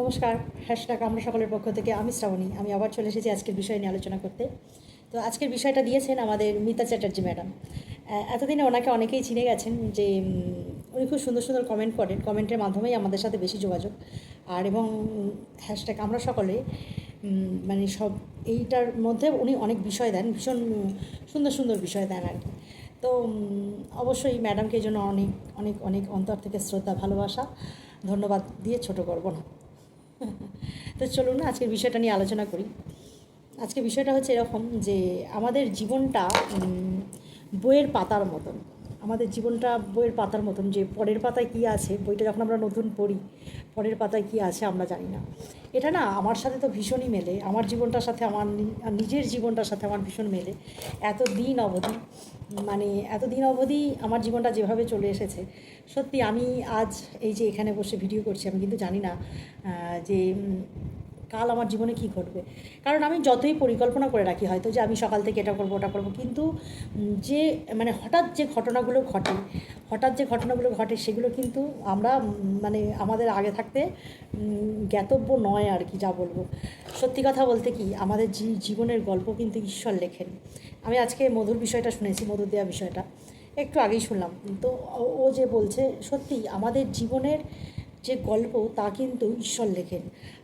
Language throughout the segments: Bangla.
নমস্কার হ্যাশট্যাগ আমরা সকলের পক্ষ থেকে, আমি শ্রাবণী। আমি আবার চলে এসেছি আজকের বিষয় নিয়ে আলোচনা করতে। তো আজকের বিষয়টা দিয়েছেন আমাদের মিতা চ্যাটার্জি ম্যাডাম। এতদিনে ওনাকে অনেকেই চিনে গেছেন যে উনি খুব সুন্দর সুন্দর কমেন্ট করেন। কমেন্টের মাধ্যমেই আমাদের সাথে বেশি যোগাযোগ। আর এবং হ্যাশট্যাগ আমরা সকলে মানে সব, এইটার মধ্যে উনি অনেক বিষয় দেন, ভীষণ, সুন্দর সুন্দর বিষয় দেন আর কি। তো অবশ্যই ম্যাডামকে এই জন্য অনেক অনেক অনেক অন্তর থেকে শ্রদ্ধা, ভালোবাসা, ধন্যবাদ দিয়ে ছোট করব না। তো চলুন আজকের বিষয়টা নিয়ে আলোচনা করি। আজকে বিষয়টা হচ্ছে এরকম যে, আমাদের জীবনটা বইয়ের পাতার মতন। আমাদের জীবনটা বইয়ের পাতার মতন যে, পরের পাতায় কী আছে, বইটা যখন আমরা নতুন পড়ি পরের পাতায় কি আছে আমরা জানি না। এটা না আমার সাথে তো ভীষণই মেলে, আমার জীবনটার সাথে আমার নিজের জীবনটার সাথে আমার ভীষণ মেলে। এত দিন অবধি মানে এতদিন অবধি আমার জীবনটা যেভাবে চলে এসেছে, সত্যি আমি আজ এই যে এখানে বসে ভিডিও করছি, আমি কিন্তু জানি না যে কাল আমার জীবনে কী ঘটবে? কারণ আমি যতই পরিকল্পনা করে রাখি, হয়তো যে আমি সকাল থেকে এটা করব, ওটা করব, কিন্তু যে মানে হঠাৎ যে ঘটনাগুলো ঘটে, হঠাৎ যে ঘটনাগুলো ঘটে, সেগুলো কিন্তু আমরা মানে আমাদের আগে থাকতে জ্ঞাতব্য নয় আর কি, যা বলব। সত্যি কথা বলতে কি, আমাদের জীবনের গল্প কিন্তু ঈশ্বর লেখেন। আমি আজকে মধুর বিষয়টা শুনেছি, মধুর দেওয়া বিষয়টা। একটু আগেই শুনলাম। তো ও যে বলছে, সত্যি আমাদের জীবনের যে গল্প তা কিন্তু ঈশ্বর লেখেন।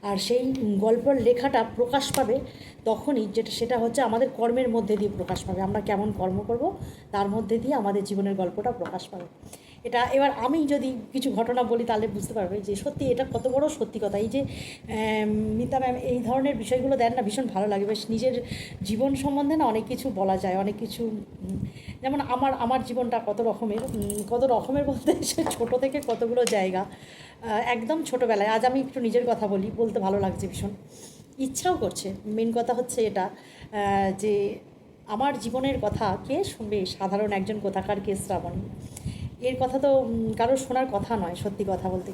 আর সেই গল্পের লেখাটা প্রকাশ পাবে তখনই যেটা, সেটা হচ্ছে আমাদের কর্মের মধ্যে দিয়ে প্রকাশ পাবে। আমরা কেমন কর্ম করব তার মধ্যে দিয়ে আমাদের জীবনের গল্পটা প্রকাশ পাবে। এটা এবার আমি যদি কিছু ঘটনা বলি তাহলে বুঝতে পারবে যে সত্যি এটা কত বড় সত্যি কথা। এই যে মিতা ম্যাম এই ধরনের বিষয়গুলো দেন না, ভীষণ ভালো লাগে। বেশ নিজের জীবন সম্বন্ধে না অনেক কিছু বলা যায়, অনেক কিছু যেমন আমার আমার জীবনটা কত রকমের কত রকমের বলতে সে ছোটো থেকে কতগুলো জায়গা। একদম ছোটোবেলায়, আজ আমি একটু নিজের কথা বলি, বলতে ভালো লাগছে ভীষণ। ইচ্ছাও করছে মেন কথা হচ্ছে এটা যে আমার জীবনের কথা কে শুনবে? সাধারণ একজন কোথাকার কে শ্রাবণী? এর কথা তো কারোর শোনার কথা নয়, সত্যি কথা বলতে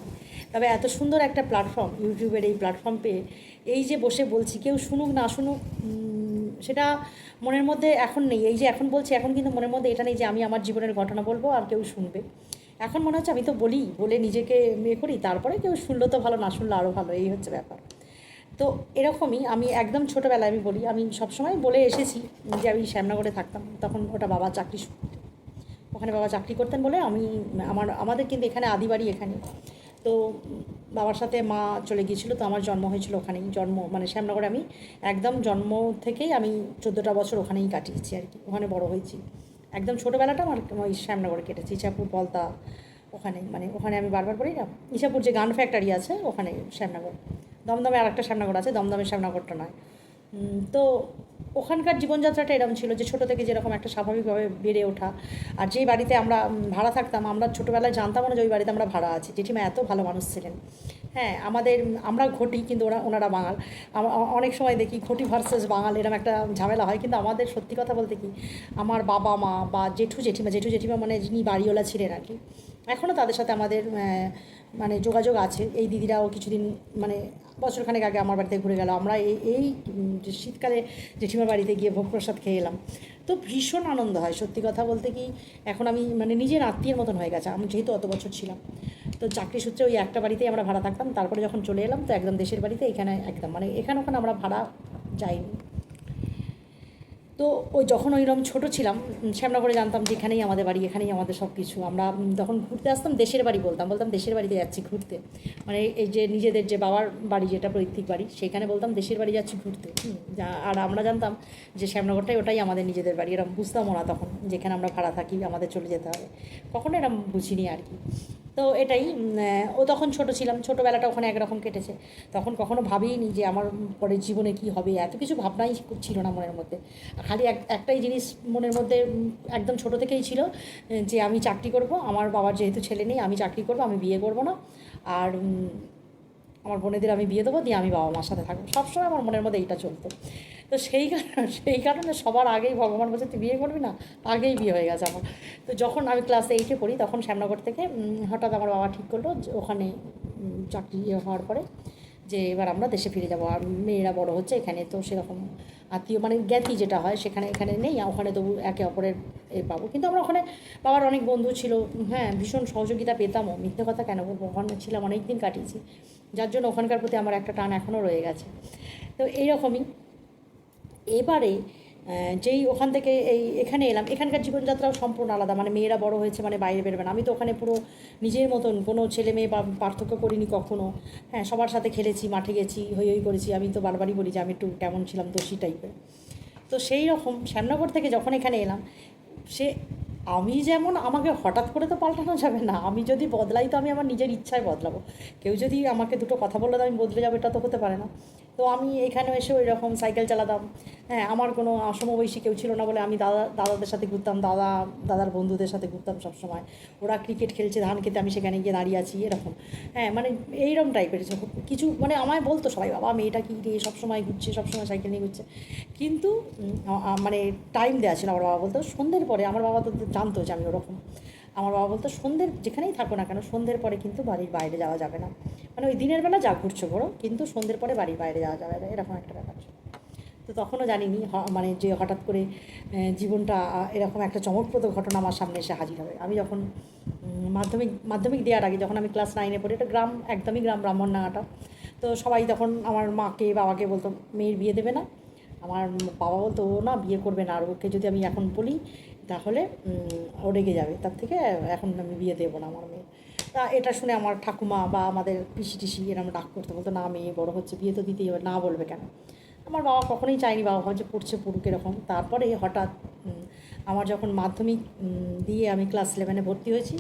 তবে এত সুন্দর একটা প্ল্যাটফর্ম ইউটিউবের এই প্ল্যাটফর্ম পেয়ে, এই যে বসে বলছি, কেউ শুনুক না শুনুক সেটা মনের মধ্যে এখন নেই। এই যে এখন বলছি, এখন কিন্তু মনের মধ্যে এটা নেই যে আমি আমার জীবনের ঘটনা বলব আর কেউ শুনবে। এখন মনে হচ্ছে আমি তো বলি, বলে নিজেকে ইয়ে করি, তারপরে কেউ শুনলো তো ভালো, না শুনলো আরও ভালো, এই হচ্ছে ব্যাপার। তো এরকমই আমি একদম ছোটোবেলায় আমি বলি, আমি সবসময় বলে এসেছি যে আমি শ্যামনগরে থাকতাম, তখন ওটা বাবা চাকরি। ওখানে বাবা চাকরি করতেন বলে আমি, আমার, আমাদের কিন্তু এখানে আদি বাড়ি এখানে। তো বাবার সাথে মা চলে গিয়েছিল, তো আমার জন্ম হয়েছিল ওখানেই, জন্ম মানে শ্যামনগরে আমি একদম জন্ম থেকেই আমি চোদ্দোটা বছর ওখানেই কাটিয়েছি আর কি, ওখানে বড় হয়েছি। একদম ছোটোবেলাটা আমার ওই শ্যামনগরে কেটেছি, ইছাপুর, পলতা, ওখানে মানে ওখানে আমি বারবার বলি না ইছাপুর যে গান ফ্যাক্টরি আছে, ওখানে শ্যামনগর। দমদমে আর একটা শ্যামনগর আছে দমদমের শ্যামনগরটা নয়। তো ওখানকার জীবনযাত্রাটা এরকম ছিল যে ছোটো থেকে যেরকম একটা স্বাভাবিকভাবে বেড়ে ওঠা, আর যেই বাড়িতে আমরা ভাড়া থাকতাম, আমরা ছোটোবেলায় জানতাম না যে ওই বাড়িতে আমরা ভাড়া আছি। জেঠিমা এত ভালো মানুষ ছিলেন। হ্যাঁ আমাদের, আমরা ঘটি কিন্তু ওরা, ওনারা বাঙাল। অনেক সময় দেখি ঘটি ভার্সেস বাঙাল এরকম একটা ঝামেলা হয়। কিন্তু আমাদের সত্যি কথা বলতে কি, আমার বাবা মা বা জেঠু জেঠিমা জেঠু জেঠিমা মানে যিনি বাড়িওয়ালা ছিলেন আর কি এখনও তাদের সাথে আমাদের মানে যোগাযোগ আছে। এই দিদিরাও কিছুদিন মানে বছরখানেক আগে আমার বাড়িতে ঘুরে গেল। আমরা এই এই শীতকালে জেঠিমার বাড়িতে গিয়ে ভোগ প্রসাদ খেয়ে এলাম। তো ভীষণ আনন্দ হয়। সত্যি কথা বলতে কি, এখন আমি মানে নিজের আত্মীয়ের মতন হয়ে গেছে। আমি যেহেতু অত বছর ছিলাম। তো চাকরি সূত্রে ওই একটা বাড়িতেই আমরা ভাড়া থাকতাম। তারপরে যখন চলে এলাম, তো একদম দেশের বাড়িতে এখানে একদম মানে এখানে ওখানে আমরা ভাড়া যাইনি। তো ওই যখন ওইরকম ছোটো ছিলাম শ্যামনগরে জানতাম যে এখানেই আমাদের বাড়ি, এখানেই আমাদের সব কিছু আমরা যখন ঘুরতে আসতাম, দেশের বাড়ি বলতাম বলতাম দেশের বাড়িতে যাচ্ছি ঘুরতে। মানে এই যে নিজেদের যে বাবার বাড়ি যেটা, পৈতৃক বাড়ি, সেখানে বলতাম দেশের বাড়ি যাচ্ছি ঘুরতে। আর আমরা জানতাম যে শ্যামনগরটাই ওটাই আমাদের নিজেদের বাড়ি। এরকম বুঝতামও না তখন যেখানে আমরা ভাড়া থাকি, আমাদের চলে যেতে হবে। কখনো এরকম বুঝিনি আর কি। তো এটাই ও তখন ছোট ছিলাম, ছোটোবেলাটা ওখানে একরকম কেটেছে। তখন কখনো ভাবিনি যে আমার পরের জীবনে কি হবে, এত কিছু ভাবনাই ছিল না মনের মধ্যে। খালি এক, একটাই জিনিস মনের মধ্যে একদম ছোট থেকেই ছিল, যে আমি চাকরি করব, আমার বাবার যেহেতু ছেলে নেই, আমি চাকরি করব, আমি বিয়ে করব না। আর আমার বোনেদের আমি বিয়ে দেবো, দিয়ে আমি বাবা মার সাথে থাকব। সবসময় আমার মনের মধ্যে এইটা চলতো। তো সেই কারণে সেই কারণে সবার আগেই ভগবান বলছে, তুই বিয়ে করবি না? আগেই বিয়ে হয়ে গেছে আমার। তো যখন আমি ক্লাস এইটে পড়ি, তখন শ্যামনগর থেকে হঠাৎ আমার বাবা ঠিক করল ওখানে চাকরি হওয়ার পরে, যে এবার আমরা দেশে ফিরে যাব। আর মেয়েরা বড় হচ্ছে এখানে, তো সেরকম আত্মীয় মানে জ্ঞাতি যেটা হয়, সেখানে, এখানে নেই ওখানে তবু একে অপরের এ পাবো। কিন্তু আমরা ওখানে বাবার অনেক বন্ধু ছিল হ্যাঁ ভীষণ সহযোগিতা পেতামও, মিথ্যে কথা কেন বলব? ওখানে ছিলাম অনেক দিন কাটিয়েছি। যার জন্য ওখানকার প্রতি আমার একটা টান এখনও রয়ে গেছে। তো এইরকমই। এবারে যেই ওখান থেকে এই এখানে এলাম, এখানকার জীবনযাত্রাও সম্পূর্ণ আলাদা। মানে মেয়েরা বড় হয়েছে মানে বাইরে বেরোবে না। আমি তো ওখানে পুরো নিজের মতন, কোনো ছেলে মেয়ে বা পার্থক্য করিনি কখনো। হ্যাঁ সবার সাথে খেলেছি, মাঠে গেছি, হই হই করেছি। আমি তো বারবারই বলি যে আমি একটু কেমন ছিলাম, দোষী টাইপের তো সেই রকম শ্যামনগর থেকে যখন এখানে এলাম, সে আমি যেমন আমাকে হঠাৎ করে তো পাল্টানো যাবে না। আমি যদি বদলাই, তো আমি আমার নিজের ইচ্ছায় বদলাবো। কেউ যদি আমাকে দুটো কথা বললে, তো আমি বদলে যাব, এটা তো হতে পারে না। তো আমি এখানে এসে ওই রকম সাইকেল চালাতাম। হ্যাঁ আমার কোনো সমবয়সী কেউ ছিল না বলে আমি দাদা, দাদাদের সাথে ঘুরতাম, দাদা, দাদার বন্ধুদের সাথে ঘুরতাম সবসময়। ওরা ক্রিকেট খেলছে, ধান খেতে আমি সেখানে গিয়ে দাঁড়িয়ে আছি, এরকম। হ্যাঁ মানে এইরকম টাইপের কিছু মানে আমায় বলতো সবাই, বাবা, মেয়েটা কি রে, সবসময় ঘুরছে, সবসময় সাইকেল নিয়ে ঘুরছে। কিন্তু মানে টাইম দেওয়া ছিল, আমার বাবা বলতো, সন্ধ্যের পরে। আমার বাবা তো জানতো যে আমি ওরকম। আমার বাবা বলতো, সন্ধ্যের, যেখানেই থাকো না কেন, সন্ধ্যের পরে কিন্তু বাড়ির বাইরে যাওয়া যাবে না। মানে ওই দিনের বেলা যা ঘুরছো বড়ো, কিন্তু সন্ধ্যের পরে বাড়ির বাইরে যাওয়া যাবে না, এরকম একটা ব্যাপার। তো তখনও জানিনি মানে যে হঠাৎ করে জীবনটা এরকম একটা চমকপ্রদ ঘটনা আমার সামনে এসে হাজির হবে। আমি যখন মাধ্যমিক মাধ্যমিক দেওয়ার আগে যখন আমি ক্লাস নাইনে পড়ি, এটা গ্রাম, একদমই গ্রাম ব্রাহ্মণডাঙ্গাটা তো সবাই তখন আমার মাকে, বাবাকে বলতো, মেয়ের বিয়ে দেবে না। আমার বাবা বলতো, ও না, বিয়ে করবে না। আর ওকে যদি আমি এখন বলি তাহলে ও রেগে যাবে। তার থেকে, এখন আমি বিয়ে দেবো না আমার মেয়ে। তা এটা শুনে আমার ঠাকুমা বা আমাদের পিসি টিসি এরকম ডাক করতে বলতো, না মেয়ে, বড় হচ্ছে, বিয়ে তো দিতেই হবে। না বলবে কেন? আমার বাবা কখনোই চায়নি, বাবা ভাবছে পড়ছে, পড়ুক এরকম। তারপরে হঠাৎ আমার যখন মাধ্যমিক দিয়ে আমি ক্লাস ইলেভেনে ভর্তি হয়েছি,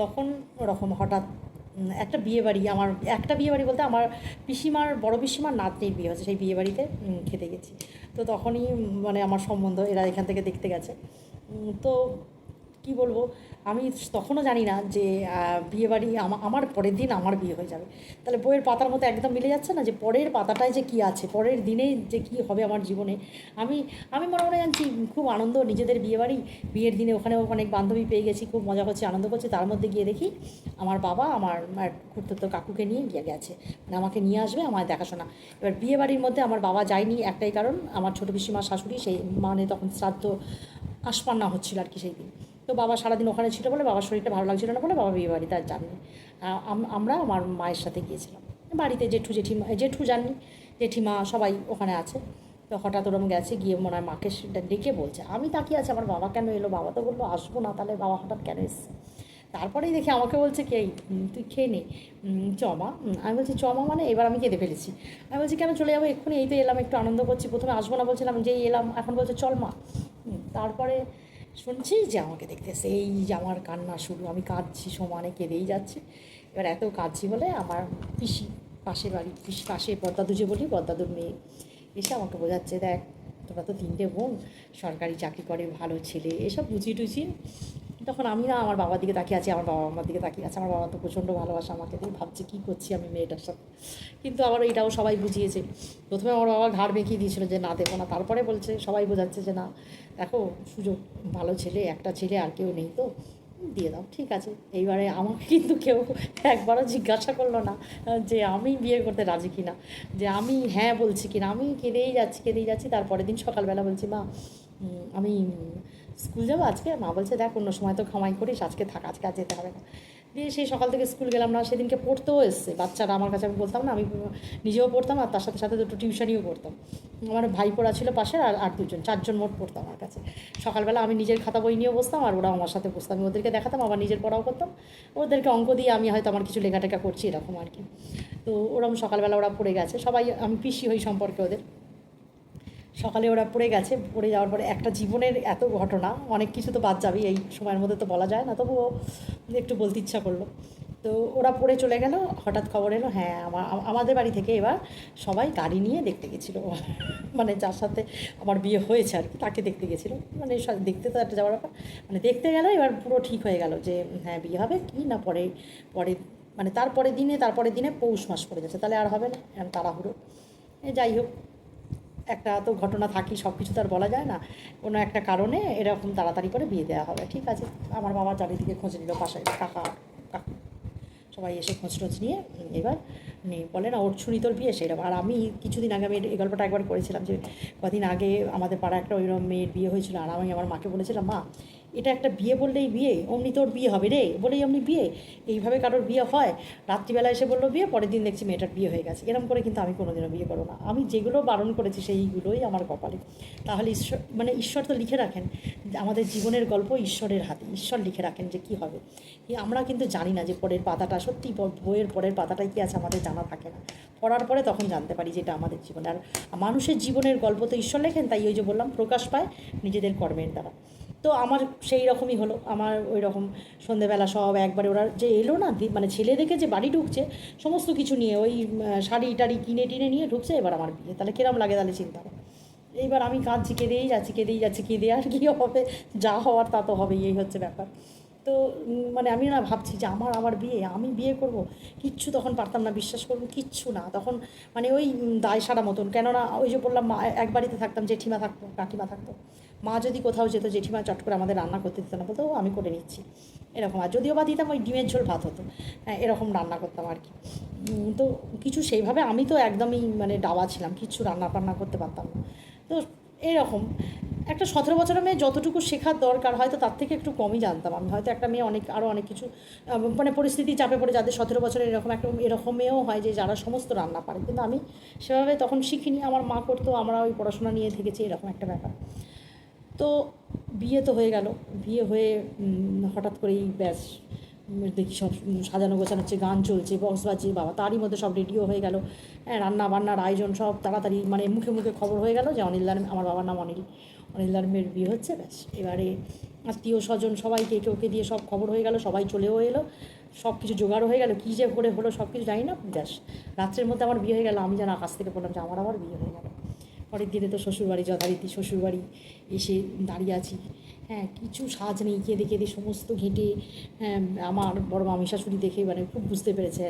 তখন ওরকম হঠাৎ একটা বিয়ে বাড়ি, আমার একটা বিয়ে বাড়ি বলতে আমার পিসিমার, বড় পিসিমার নাতনির বিয়ে হচ্ছে সেই বিয়ে বাড়িতে খেতে গেছি। তো তখনই মানে আমার সম্বন্ধ এরা এখান থেকে দেখতে গেছে। তো কি বলব আমি তখনও জানি না যে আহ, বিয়ে বাড়ি আমার পরের দিন আমার বিয়ে হয়ে যাবে। তাহলে বইয়ের পাতার মতো একদম মিলে যাচ্ছে না যে পরের পাতাটায় যে কী আছে পরের দিনে যে কী হবে আমার জীবনে? আমি আমি মনে মনে জানছি খুব আনন্দ নিজেদের বিয়ে বাড়ি বিয়ের দিনে ওখানে অনেক বান্ধবী পেয়ে গেছি খুব মজা করছি আনন্দ করছি তার মধ্যে গিয়ে দেখি আমার বাবা আমার খুঁড়তো কাকুকে নিয়ে গিয়ে গেছে। মানে আমাকে নিয়ে আসবে আমার দেখাশোনা। এবার বিয়ে বাড়ির মধ্যে আমার বাবা যায়নি একটাই কারণ আমার ছোটো পিসিমার শাশুড়ি সেই মানে তখন শ্রাদ্ধ আসপান্না হচ্ছিল আর কি সেই দিন। তো বাবা সারাদিন ওখানে ছিল বলে বাবার শরীরটা ভালো লাগছিল না বলে বাবা বিয়ে বাড়িতে আর যাননি। আমরা আমার মায়ের সাথে গিয়েছিলাম। বাড়িতে জেঠু জেঠিমা জেঠু যাননি জেঠিমা সবাই ওখানে আছে। তো হঠাৎ ওরম গেছে, গিয়ে মনে হয় মাকে সেটা ডেকে বলছে, আমি তাকিয়ে আছি, আমার বাবা কেন এলো? বাবা তো বলল, আসব না, তাহলে বাবা হঠাৎ কেন এসছে? তারপরেই দেখি আমাকে বলছে কে তুই খেয়ে নে চমা আমি বলছি চমা মানে? এবার আমি কেঁদে ফেলেছি। আমি বলছি, কেন চলে যাব? এক্ষুনি এই তো এলাম, একটু আনন্দ করছি, প্রথমে আসব না বলছিলাম, যেই এলাম, এখন বলছে, চল মা। তারপরে শুনছি যে আমাকে দেখতেছে, এই যে আমার কান্না শুরু, আমি কাঁদছি, সমানে কেঁদেই যাচ্ছি। এবার এত কাঁদছি বলে আমার পিসি, পাশের বাড়ি পিসি পাশে পদ্মাদু যে বলি পদ্মাদুর মেয়ে এসে আমাকে বোঝাচ্ছে, দেখ তোমরা তো তিনটে বোন, সরকারি চাকরি করে, ভালো ছেলে, এসব বুঝিয়ে টুঝিয়ে তখন আমি না আমার বাবার দিকে তাকিয়ে আছি, আমার বাবা আমার দিকে তাকিয়ে আছে। আমার বাবা তো প্রচণ্ড ভালোবাসা আমাকে। দিয়ে ভাবছে কী করছি আমি মেয়েটার সাথে। কিন্তু আবার এটাও সবাই বুঝিয়েছে। প্রথমে আমার বাবা ঘাড় বেঁকিয়ে দিয়েছিল যে, না দেবো না। তারপরে বলছে, সবাই বোঝাচ্ছে যে, না, দেখো, সুযোগ, ভালো ছেলে, একটা ছেলে আর কেউ নেই তো। দিয়ে দাও, ঠিক আছে। এইবারে আমাকে কিন্তু কেউ একবারও জিজ্ঞাসা করল না, যে, আমি বিয়ে করতে রাজি কিনা যে, আমি হ্যাঁ বলছি কিনা আমি কেঁদেই যাচ্ছি কেঁদেই যাচ্ছি। তারপরের দিন সকালবেলা বলছি, মা আমি স্কুল যাব আজকে? মা বলছে, দেখ, অন্য সময় তো খামাই করিস, আজকে থাক, আজকে আর যেতে হবে না। দিয়ে সেই সকাল থেকে স্কুল গেলাম না, সেদিনকে পড়তেও এসছে। বাচ্চারা আমার কাছে আমি বলতাম না, আমি নিজেও পড়তাম আর তার সাথে সাথে দুটো টিউশনিও করতাম আমার ভাই পড়া ছিল পাশে আর আর দুজন, চারজন মোট পড়তাম আমার কাছে। সকালবেলা আমি নিজের খাতা বই নিয়েও বসতাম আর ওরা আমার সাথে বসতাম আমি ওদেরকে দেখাতাম, আবার নিজের পড়াও করতাম। ওদেরকে অঙ্ক দিয়ে আমি হয়তো আমার কিছু লেখাটেখা করছি এরকম আর কি। তো ওরকম সকালবেলা ওরা পড়ে গেছে। সবাই, আমি পিসি হই সম্পর্কে ওদের। সকালে ওরা পড়ে গেছে, পড়ে যাওয়ার পরে একটা জীবনের এত ঘটনা, অনেক কিছু তো বাদ যাবেই, এই সময়ের মধ্যে তো বলা যায় না, তবুও একটু বলতে ইচ্ছা করল। তো ওরা পড়ে চলে গেল, হঠাৎ খবর এলো হ্যাঁ আমার আমাদের বাড়ি থেকে এবার সবাই গাড়ি নিয়ে দেখতে গেছিল। মানে যার সাথে আমার বিয়ে হয়েছে আর কি, তাকে দেখতে গেছিল। মানে দেখতে তো একটা যাওয়ার ব্যাপার। মানে দেখতে গেল, এবার পুরো ঠিক হয়ে গেল যে হ্যাঁ বিয়ে হবে কি না পরে পরে মানে তারপরে দিনে তারপরে দিনে পৌষ মাস পড়ে যাচ্ছে, তাহলে আর হবে না তাড়াহুড়ো। যাই হোক একটা তো ঘটনা থাকি সব কিছু তো আর বলা যায় না। কোনো একটা কারণে এরকম তাড়াতাড়ি করে বিয়ে দেওয়া হবে, ঠিক আছে? আমার বাবা চারিদিকে খোঁজ নিল পাশে কাকা, কাকু, সবাই এসে খোঁজ টোঁজ নিয়ে, এবার বলে না ওর ছুরি তোর বিয়ে সেরকম। আর আমি কিছুদিন আগে আমি এই গল্পটা একবার করেছিলাম যে, কদিন আগে আমাদের পাড়া একটা ওইরকম মেয়ের বিয়ে হয়েছিল, আর আমি আমার মাকে বলেছিলাম, মা এটা একটা বিয়ে বললেই বিয়ে, অমনি তোর বিয়ে হবে রে, বলেই অমনি বিয়ে। এইভাবে কারোর বিয়ে হয়, রাত্রিবেলা এসে বলল বিয়ে, পরের দিন দেখছি মেয়েটার বিয়ে হয়ে গেছে। এরকম করে কিন্তু আমি কোনোদিনও বিয়ে করব না। আমি যেগুলো বারণ করেছি সেইগুলোই আমার কপালে। তাহলে ঈশ্বর মানে ঈশ্বর তো লিখে রাখেন, আমাদের জীবনের গল্প ঈশ্বরের হাতে। ঈশ্বর লিখে রাখেন যে কী হবে। আমরা কিন্তু জানি না যে পরের পাতাটা সত্যি বইয়ের পরের পাতাটাই কি আছে, আমাদের জানা থাকে না। পড়ার পরে তখন জানতে পারি যেটা আমাদের জীবনে। আর মানুষের জীবনের গল্প তো ঈশ্বর লেখেন, তাই ওই যে বললাম, প্রকাশ পায় নিজেদের কর্মের দ্বারা। তো আমার সেই রকমই হলো। আমার ওই রকম সন্ধেবেলা সব একবারে ওরা যে এলো না মানে ছেলে দেখে যে বাড়ি ঢুকছে, সমস্ত কিছু নিয়ে ওই শাড়ি টাড়ি কিনে টিনে নিয়ে ঢুকছে, এবার আমার বিয়ে। তাহলে কিরম লাগে তাহলে চিন্তা এইবার আমি কাঁদছি, কেঁদেই যাচ্ছি কেঁদেই যাচ্ছি, কেঁদে আর কী হবে, যা হওয়ার তা তো হবেই, এই হচ্ছে ব্যাপার। তো মানে আমি না ভাবছি যে আমার আমার বিয়ে আমি বিয়ে করব। কিচ্ছু তখন পারতাম না বিশ্বাস করব কিচ্ছু না। তখন মানে ওই দায় সারা মতন। কেননা ওই যে বললাম মা এক বাড়িতে থাকতাম জেঠিমা থাকতো কাকিমা থাকতো। মা যদি কোথাও যেত জেঠিমা চট করে আমাদের রান্না করতে দিত না বলতো "ও, আমি করে নিচ্ছি। এরকম। আর যদিও বা দিতাম ওই ডিমের ঝোল ভাত হতো। হ্যাঁ এরকম রান্না করতাম আর কি। তো কিছু সেইভাবে আমি তো একদমই মানে ডাবা ছিলাম কিচ্ছু রান্না বান্না করতে পারতাম না। তো এরকম। একটা সতেরো বছরের মেয়ে যতটুকু শেখার দরকার হয়তো তার থেকে একটু কমই জানতাম। আমি হয়তো একটা মেয়ে অনেক আরও অনেক কিছু মানে পরিস্থিতি চাপে পড়ে যাদের সতেরো বছরের এরকম একটা, এরকম মেয়েও হয় যে যারা সমস্ত রান্না পারে। কিন্তু আমি সেভাবে তখন শিখিনি। আমার মা করতো, আমরা ওই পড়াশোনা নিয়ে থেকেছি, এরকম একটা ব্যাপার। তো বিয়ে তো হয়ে গেল। বিয়ে হয়ে হঠাৎ করেই ব্যাস, দেখি সব সাজানো গোছানো হচ্ছে, গান চলছে, বক্স বাজছে বাবা, তারই মধ্যে সব রেডিও হয়ে গেল। হ্যাঁ রান্না বান্নার আয়োজন সব তাড়াতাড়ি মানে মুখে মুখে খবর হয়ে গেল যে অনিল দার, আমার বাবার নাম অনিল। অনিল দার মেয়ের বিয়ে হচ্ছে, ব্যাস। এবারে আত্মীয় স্বজন সবাইকে একে ওকে দিয়ে সব খবর হয়ে গেল, সবাই চলেও এলো, সব কিছু জোগাড় হয়ে গেল, কী যে করে হলো সব কিছু জানি না, ব্যাস। রাত্রের মধ্যে আমার বিয়ে হয়ে গেলো, আমি যেন আকাশ থেকে বললাম যে আমার আবার বিয়ে হয়ে গেল। পরের দিনে তো শ্বশুরবাড়ি, যথারীতি শ্বশুরবাড়ি এসে দাঁড়িয়ে আছি। হ্যাঁ কিছু সাজ নেই, কেঁদে কেঁদে সমস্ত ঘেঁটে হ্যাঁ আমার বড় মামি শাশুড়ি দেখে মানে খুব বুঝতে পেরেছে।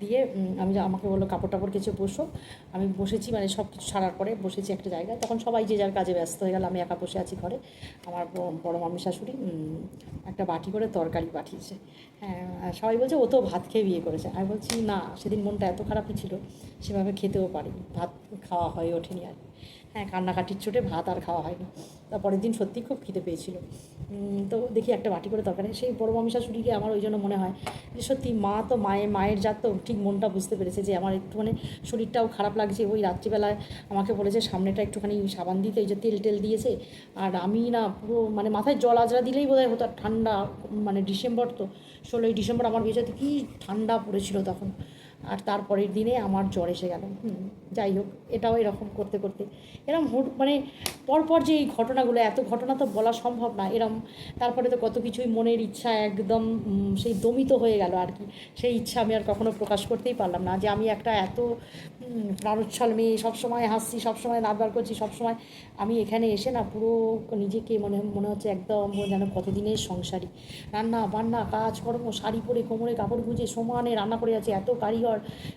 দিয়ে আমি আমাকে বলল কাপড় টাপড় কেচে বসো। আমি বসেছি মানে সব কিছু সারার পরে বসেছি একটা জায়গায়। তখন সবাই যে যার কাজে ব্যস্ত হয়ে গেল, আমি একা বসে আছি ঘরে। আমার বড় মামি শাশুড়ি একটা বাটি করে তরকারি পাঠিয়েছে। হ্যাঁ সবাই বলছে, ও তো ভাত খেয়ে বিয়ে করেছে। আমি বলছি, না, সেদিন মনটা এত খারাপই ছিল, সেভাবে খেতেও পারি ভাত খাওয়া হয়ে ওঠেনি আর। হ্যাঁ কান্নাকাটির চোটে ভাত আর খাওয়া হয়নি। তারপরের দিন সত্যি খুব খিদে পেয়েছিল। তো দেখি একটা বাটি করে তরকারি। সেই বড় মামি শাশুড়িকে আমার ওই জন্য মনে হয় যে সত্যি মা তো মায়ের মায়ের জাত তো ঠিক মনটা বুঝতে পেরেছে যে আমার একটু মানে শরীরটাও খারাপ লাগছে। ওই রাত্রিবেলায় আমাকে বলেছে সামনেটা একটুখানি সাবান দিতে, এই যে তেল টেল দিয়েছে। আর আমি না পুরো মানে মাথায় জল আজরা দিলেই বোধহয় হতো, আর ঠান্ডা মানে ডিসেম্বর তো, ষোলোই ডিসেম্বর আমার বিয়ে কী ঠান্ডা পড়েছিল তখন। আর তারপরের দিনে আমার জ্বর এসে গেল। যাই হোক, এটাও এরকম করতে করতে। এরম হুট মানে পরপর যে এই ঘটনাগুলো, এত ঘটনা তো বলা সম্ভব না, এরম তারপরে তো কত কিছুই মনের ইচ্ছা একদম সেই দমিত হয়ে গেল আর কি। সেই ইচ্ছা আমি আর কখনো প্রকাশ করতেই পারলাম না যে আমি একটা এত প্রাণোচ্ছল মেয়ে, সবসময় হাসছি, সবসময় নাচ বার করছি, সবসময় আমি এখানে এসে না পুরো নিজেকে মনে মনে হচ্ছে একদম যেন কতদিনের সংসারী। রান্না, বান্না, কাজকর্ম, শাড়ি পরে কোমরে কাপড় গুঁজে সমানে রান্না করে যাচ্ছে, এত কারিগর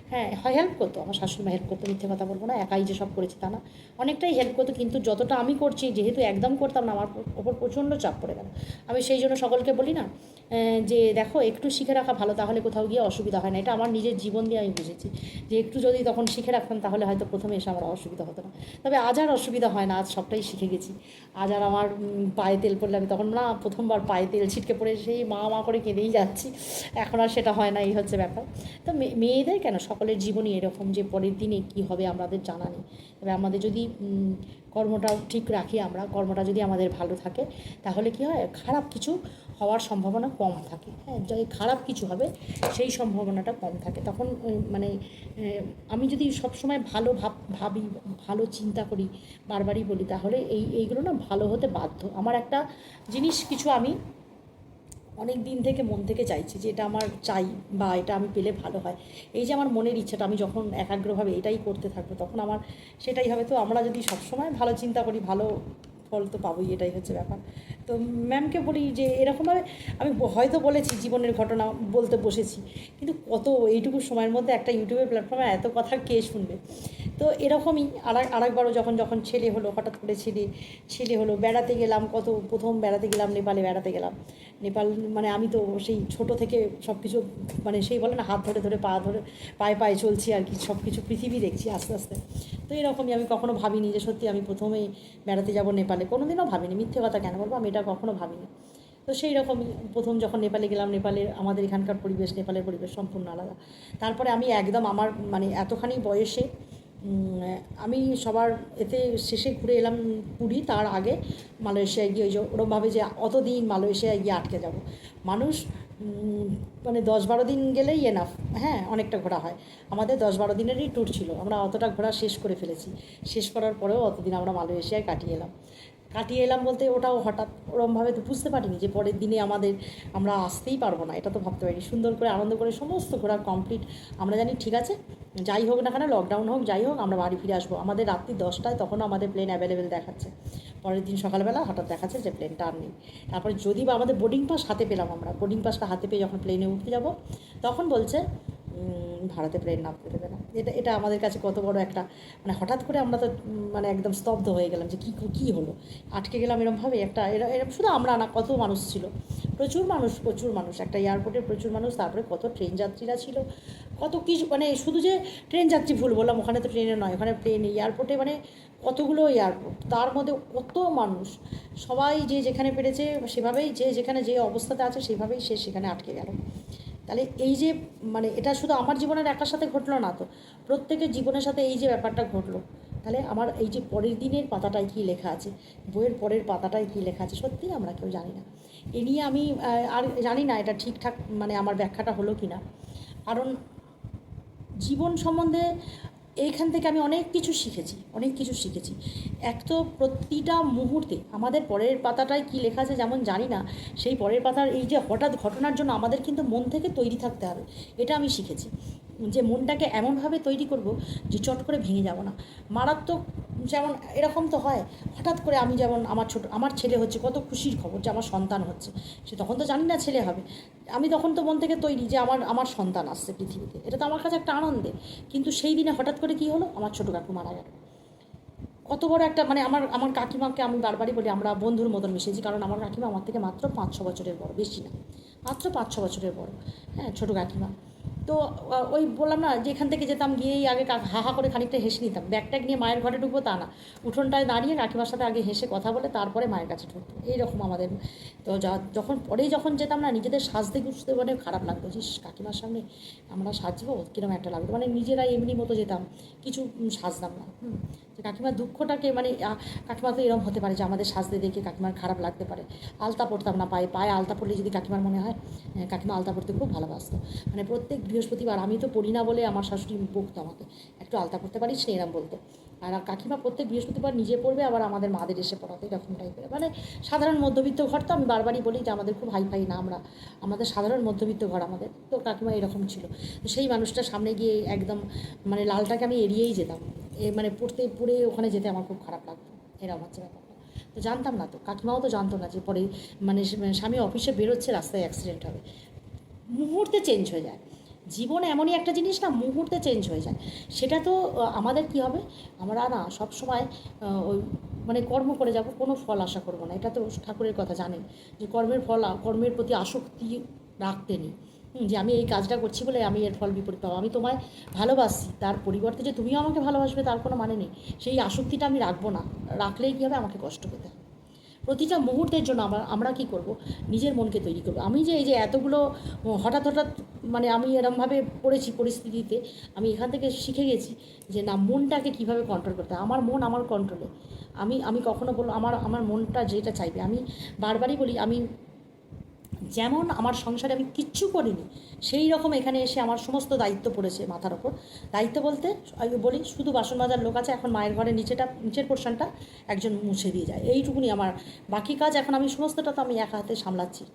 হ্যাঁ হেল্প করতো। আমার শাশুড়িমা হেল্প করতো, মিথ্যে কথা বলব না, একাই যে সব করেছে তা না। অনেকটাই হেল্প করতো, কিন্তু যতটা আমি করছি, যেহেতু একদম করতাম না, আমার ওপর প্রচণ্ড চাপ পড়ে গেল। আমি সেই জন্য সকলকে বলি না যে দেখো, একটু শিখে রাখা ভালো, তাহলে কোথাও গিয়ে অসুবিধা হয় না। এটা আমার নিজের জীবন দিয়ে আমি বুঝেছি যে একটু যদি তখন শিখে রাখতাম, তাহলে হয়তো প্রথমে এসে আমার অসুবিধা হতো না। তবে আজ আর অসুবিধা হয় না, আজ সবটাই শিখে গেছি। আজ আর আমার পায়ে তেল পড়লে আমি তখন না, প্রথমবার পায়ে তেল ছিটকে পড়ে সেই মা মা করে কেঁদেই যাচ্ছি। এখন আর সেটা হয় না, এই হচ্ছে ব্যাপার। তো মেয়েদের কেন? সকলের জীবনই এরকম যে পরের দিনে কী হবে আমাদের জানা নেই। তবে আমাদের যদি কর্মটাও ঠিক রাখি আমরা, কর্মটা যদি আমাদের ভালো থাকে, তাহলে কি হয়? খারাপ কিছু হওয়ার সম্ভাবনা কম থাকে। হ্যাঁ যদি খারাপ কিছু হবে, সেই সম্ভাবনাটা কম থাকে। তখন মানে আমি যদি সবসময় ভালো ভাব, ভাবি, ভালো চিন্তা করি, বারবারই বলি, তাহলে এই, এইগুলো না ভালো হতে বাধ্য। আমার একটা জিনিস কিছু আমি অনেক দিন থেকে মন থেকে চাইছি যে, এটা আমার চাই বা এটা আমি পেলে ভালো হয়। এই যে আমার মনের ইচ্ছাটা, আমি যখন একাগ্রভাবে এটাই করতে থাকব, তখন আমার সেটাই হবে। তো আমরা যদি সবসময় ভালো চিন্তা করি, ভালো ফল তো পাবোই, এটাই হচ্ছে ব্যাপার। তো ম্যামকে বলি যে এরকমভাবে আমি হয়তো বলেছি জীবনের ঘটনা বলতে বসেছি। কিন্তু কত এইটুকু সময়ের মধ্যে একটা ইউটিউবের প্ল্যাটফর্মে এত কথা কে শুনবে? তো এরকমই আর আরেকবারও যখন যখন ছেলে হলো, হঠাৎ করে ছেলে ছেলে হলো, বেড়াতে গেলাম, কত প্রথম বেড়াতে গেলাম, নেপালে বেড়াতে গেলাম। নেপাল মানে আমি তো সেই ছোট থেকে সব কিছু মানে সেই বলে না, হাত ধরে ধরে, পা ধরে, পায়ে পায়ে চলছি আর কি সব কিছু পৃথিবী দেখছি আস্তে আস্তে। তো এরকমই আমি কখনো ভাবিনি যে সত্যি আমি প্রথমেই বেড়াতে যাব নেপালে। কোনো দিনও ভাবিনি, মিথ্যে কথা কেন বলব? আমি এটা কখনো ভাবিনি। তো সেই রকমই প্রথম যখন নেপালে গেলাম, নেপালে আমাদের এখানকার পরিবেশ, নেপালের পরিবেশ সম্পূর্ণ আলাদা। তারপরে আমি একদম আমার মানে এতখানি বয়সে আমি সবার এতে শেষে ঘুরে এলাম পুরী, তার আগে মালয়েশিয়ায় গিয়ে ওই যে ওরমভাবে যে অতদিন মালয়েশিয়ায় গিয়ে আটকে যাব। মানুষ মানে দশ বারো দিন গেলেই এনাফ হ্যাঁ অনেকটা ঘোরা হয়। আমাদের দশ বারো দিনেরই ট্যুর ছিল, আমরা অতটা ঘোরা শেষ করে ফেলেছি। শেষ করার পরেও অতদিন আমরা মালয়েশিয়ায় কাটিয়ে এলাম। কাটিয়ে এলাম বলতে ওটাও হঠাৎ ওরমভাবে তো বুঝতে পারিনি যে পরের দিনে আমাদের, আমরা আসতেই পারব না, এটা তো ভাবতে পারিনি। সুন্দর করে, আনন্দ করে সমস্ত ঘোরা কমপ্লিট আমরা জানি ঠিক আছে, যাই হোক না কেন লকডাউন হোক, যাই হোক, আমরা বাড়ি ফিরে আসব। আমাদের রাত্রি দশটায় তখনও আমাদের প্লেন অ্যাভেলেবেল দেখাচ্ছে। পরের দিন সকালবেলা হঠাৎ দেখাচ্ছে যে প্লেনটা আর নেই। তারপরে যদি বা আমাদের বোর্ডিং পাস হাতে পেলাম আমরা। বোর্ডিং পাসটা হাতে পেয়ে যখন প্লেনে উঠতে যাব, তখন বলছে ভারতে প্লেন নামতে দেবে না। এটা এটা আমাদের কাছে কত বড় একটা মানে হঠাৎ করে আমরা তো মানে একদম স্তব্ধ হয়ে গেলাম যে কী কী হলো? আটকে গেলাম এরমভাবে একটা, এরা এরম শুধু আমরা না, কত মানুষ ছিল। প্রচুর মানুষ প্রচুর মানুষ, একটা এয়ারপোর্টে প্রচুর মানুষ, তারপরে কত ট্রেন যাত্রীরা ছিল। কত কিছু মানে শুধু যে ট্রেন যাত্রী ভুল বললাম, ওখানে তো ট্রেনে নয়, ওখানে প্লেন এয়ারপোর্টে মানে কতগুলো এয়ারপোর্ট তার মধ্যে কত মানুষ, সবাই যে যেখানে পেরেছে, সেভাবেই যে যেখানে যে অবস্থাতে আছে, সেভাবেই সে সেখানে আটকে গেল। তাহলে এই যে মানে এটা শুধু আমার জীবনের একার সাথে ঘটলো না তো, প্রত্যেকের জীবনের সাথে এই যে ব্যাপারটা ঘটলো, তাহলে আমার এই যে পরের দিনের পাতাটায় কী লেখা আছে, বইয়ের পরের পাতাটায় কী লেখা আছে সত্যিই আমরা কেউ জানি না। এ নিয়ে আমি আর জানি না এটা ঠিকঠাক মানে আমার ব্যাখ্যাটা হলো কি না কারণ জীবন সম্বন্ধে এইখান থেকে আমি অনেক কিছু শিখেছি, অনেক কিছু শিখেছি। এক তো প্রতিটা মুহূর্তে আমাদের পরের পাতাটায় কী লেখা আছে যেমন জানি না, সেই পরের পাতার এই যে হঠাৎ ঘটনার জন্য আমাদের কিন্তু মন থেকে তৈরি থাকতে হবে, এটা আমি শিখেছি। যে মনটাকে এমনভাবে তৈরি করব যে চট করে ভেঙে যাব না। মারাত্মক যেমন এরকম তো হয়, হঠাৎ করে আমি যেমন আমার ছোট, আমার ছেলে হচ্ছে কত খুশির খবর যে আমার সন্তান হচ্ছে। সে তখন তো জানি না ছেলে হবে। আমি তখন তো মন থেকে তৈরি যে আমার আমার সন্তান আসছে পৃথিবীতে। এটা তো আমার কাছে একটা আনন্দে। কিন্তু সেই দিনে হঠাৎ করে কী হলো? আমার ছোটো কাকু মারা গেল। কত বড় একটা মানে আমার আমার কাকিমাকে আমি বারবারই বলি, আমরা বন্ধুর মতন মিশেছি, কারণ আমার কাকিমা আমার থেকে মাত্র পাঁচ ছ বছরের বড়, বেশি না। মাত্র পাঁচ ছ বছরের বড়। হ্যাঁ ছোটো কাকিমা। তো ওই বললাম না, যেখান থেকে যেতাম গিয়েই আগে হা হা করে খানিকটা হেসে নিতাম। ব্যাগ ট্যাগ নিয়ে মায়ের ঘরে ঢুকবো তা না। উঠোনটায় দাঁড়িয়ে কাকিমার সাথে আগে হেসে কথা বলে তারপরে মায়ের কাছে ঢুকতো এইরকম আমাদের। তো যখন, পরেই যখন যেতাম না, নিজেদের সাজতে গুছতে মানে খারাপ লাগতো। যে কাকিমার সামনে আমরা সাজবো কীরকম একটা লাগতো। মানে নিজেরাই এমনি মতো যেতাম, কিছু সাজতাম না। কাকিমার দুঃখটাকে মানে কাকিমা তো এরকম হতে পারে যে আমাদের সাজতে দেখে কাকিমার খারাপ লাগতে পারে। আলতা পড়তাম না, পায়ে পায়ে আলতা পড়লে যদি কাকিমার মনে হয় কাকিমা আলতা পড়তে খুব ভালোবাসত। মানে প্রত্যেক বৃহস্পতিবার আমি তো পড়ি না বলে আমার শাশুড়ি বকতো আমাকে। একটু আলতা পরতে পারিস না এরম বলতো। আর কাকিমা প্রত্যেক বৃহস্পতিবার নিজে পড়বে, আবার আমাদের মাদের এসে পড়াতে, এরকম টাইপের মানে সাধারণ মধ্যবিত্ত ঘর তো আমি বারবারই বলি যে আমাদের খুব হাই ফাই না আমরা। আমাদের সাধারণ মধ্যবিত্ত ঘর আমাদের। তো কাকিমা এরকম ছিল। সেই মানুষটার সামনে গিয়ে একদম মানে লালটাকে আমি এড়িয়েই যেতাম। মানে পড়তে, পড়ে ওখানে যেতে আমার খুব খারাপ লাগতো। এরকম হচ্ছে ব্যাপারটা তো জানতাম না তো, কাকিমাও তো জানতো না যে পরে মানে স্বামী অফিসে বেরোচ্ছে, রাস্তায় অ্যাক্সিডেন্ট হবে। মুহূর্তে চেঞ্জ হয়ে যায়। জীবন এমনই একটা জিনিস না, মুহূর্তে চেঞ্জ হয়ে যায়। সেটা তো আমাদের কি হবে? আমরা না সব সময় ওই মানে কর্ম করে যাব, কোনো ফল আশা করব না। এটা তো ঠাকুরের কথা জানেন যে কর্মের ফল, কর্মের প্রতি আসক্তি রাখতে নেই। যে আমি এই কাজটা করছি বলে আমি এর ফল বিপরীত পাবো। আমি তোমায় ভালোবাসি, তার পরিবর্তে যে তুমিও আমাকে ভালোবাসবে তার কোনো মানে নেই। সেই আসক্তিটা আমি রাখব না। রাখলেই কী হবে? আমাকে কষ্ট পেতে প্রতিটা মুহূর্তের জন্য আমরা আমরা কী করব? নিজের মনকে তৈরি করব। আমি যে, এই যে এতগুলো, হঠাৎ হঠাৎ মানে আমি এরমভাবে পড়েছি পরিস্থিতিতে, আমি এখান থেকে শিখে গেছি যে না, মনটাকে কীভাবে কন্ট্রোল করতে আমার মন আমার কন্ট্রোলে আমি আমি কখনো বলব, আমার আমার মনটা যেটা চাইবে, আমি বারবারই বলি, আমি যেমন আমার সংসারে আমি কিচ্ছু করিনি, সেই রকম এখানে এসে আমার সমস্ত দায়িত্ব পড়েছে মাথার ওপর। দায়িত্ব বলতে, আমি বলি, শুধু বাসন মাজার লোক আছে, এখন মায়ের ঘরে নিচেটা, নিচের পোর্শনটা একজন মুছে দিয়ে যায়। এইটুকুনি আমার বাকি কাজ, এখন আমি সমস্তটা তো আমি একা হাতে সামলাচ্ছি।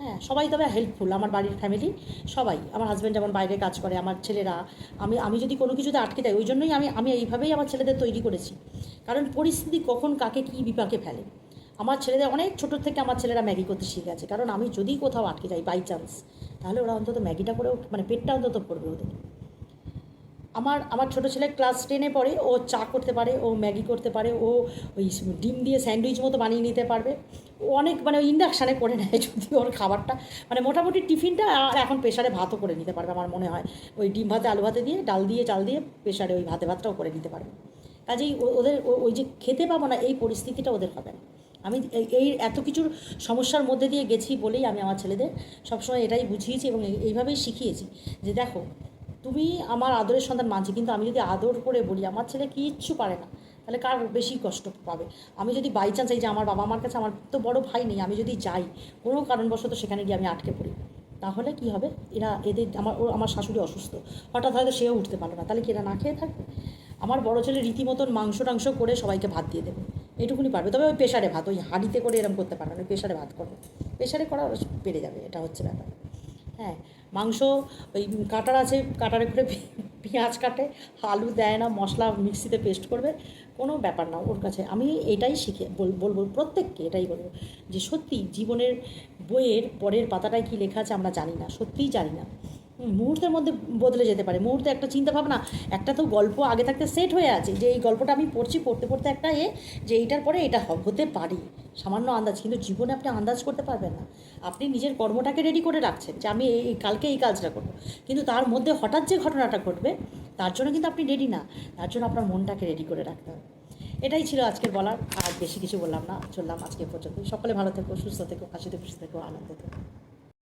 হ্যাঁ সবাই তবে হেল্পফুল আমার বাড়ির ফ্যামিলি সবাই। আমার হাজব্যান্ড যেমন বাইরে কাজ করে, আমার ছেলেরা, আমি আমি যদি কোনো কিছুতে আটকে যাই, ওই জন্যই আমি আমি এইভাবেই আমার ছেলেদের তৈরি করেছি। কারণ পরিস্থিতি কখন কাকে কী বিপাকে ফেলে। আমার ছেলেদের, অনেক ছোটোর থেকে আমার ছেলেরা ম্যাগি করতে শিখে গেছে কারণ আমি যদি কোথাও আটকে যাই বাই চান্স তাহলে ওরা অন্তত ম্যাগিটা করেও মানে পেটটা অন্তত পড়বে ওদের। আমার আমার ছোটো ছেলে ক্লাস টেনে পড়ে, ও চা করতে পারে, ও ম্যাগি করতে পারে, ও ওই ডিম দিয়ে স্যান্ডউইচ মতো বানিয়ে নিতে পারবে। ও অনেক মানে ওই ইন্ডাকশানে করে নেয় যদি ওর খাবারটা মানে মোটামুটি টিফিনটা আর এখন প্রেশারে ভাতও করে নিতে পারবে আমার মনে হয়। ওই ডিম ভাতে, আলু ভাতে দিয়ে, ডাল দিয়ে, চাল দিয়ে প্রেশারে ওই ভাতে ভাতটাও করে নিতে পারবে। কাজেই ওদের ওই যে খেতে পাবো না, এই পরিস্থিতিটা ওদের হবে না। আমি এই- এত কিছুর সমস্যার মধ্যে দিয়ে গেছি বলেই আমি আমার ছেলেদের সবসময় এটাই বুঝিয়েছি এবং এই- এইভাবেই শিখিয়েছি যে দেখো, তুমি আমার আদরের সন্তান মানছি, কিন্তু আমি যদি আদর করে বলি, আমার ছেলে কিচ্ছু পারে না। তাহলে কার বেশি কষ্ট পাবে? আমি যদি বাই চান্স এই যে আমার বাবা আমার কাছে আমার তো বড় ভাই নেই, আমি যদি যাই, কোনো কারণবশত সেখানে গিয়ে আমি আটকে পড়ি। তাহলে কি হবে? এরা, এদের, আমার, ও, আমার শাশুড়ি অসুস্থ। হঠাৎ হয়তো সেও উঠতে পারল না। তাহলে কি এরা না খেয়ে থাকবে? আমার বড় ছেলে রীতিমতন মাংস টাংস করে সবাইকে ভাত দিয়ে দেবে। এটুকুনি পারবে। তবে ওই প্রেশারে ভাত, ওই হাঁড়িতে করে এরকম করতে পারবে না, ওই প্রেশারে ভাত করবে প্রেশারে করা পেরে যাবে, এটা হচ্ছে ব্যাপার। হ্যাঁ মাংস, ওই কাটার আছে, কাটারে করে পেঁয়াজ কাটে, আলু দেয় না, মশলা মিক্সিতে পেস্ট করবে, কোনো ব্যাপার না, ওর কাছে। আমি এটাই শিখে, বল- বলব, প্রত্যেককে এটাই বলব, যে সত্যি জীবনের বইয়ের পরের পাতাটায় কী লেখা আছে আমরা জানি না, সত্যিই জানি না। মুহূর্তের মধ্যে বদলে যেতে পারে। মুহূর্তে একটা চিন্তা ভাবনা একটা তো গল্প আগে থাকতে সেট হয়ে আছে যে এই গল্পটা আমি পড়ছি, পড়তে পড়তে একটা এ যে এইটার পরে এটা হতে পারি। সামান্য আন্দাজ, কিন্তু জীবনে আপনি আন্দাজ করতে পারবেন না। আপনি নিজের কর্মটাকে রেডি করে রাখছেন যে আমি এই কালকে এই কাজটা করব। কিন্তু তার মধ্যে হঠাৎ যে ঘটনাটা ঘটবে, তার জন্য কিন্তু আপনি রেডি না। তার জন্য আপনার মনটাকে রেডি করে রাখতে হবে। এটাই ছিল আজকের বলার। আর বেশি কিছু বললাম না, চললাম আজকে পর্যন্ত সকলে ভালো থেকো, সুস্থ থেকো, হাসিতে খুশি থেকো, আনন্দ থেকো।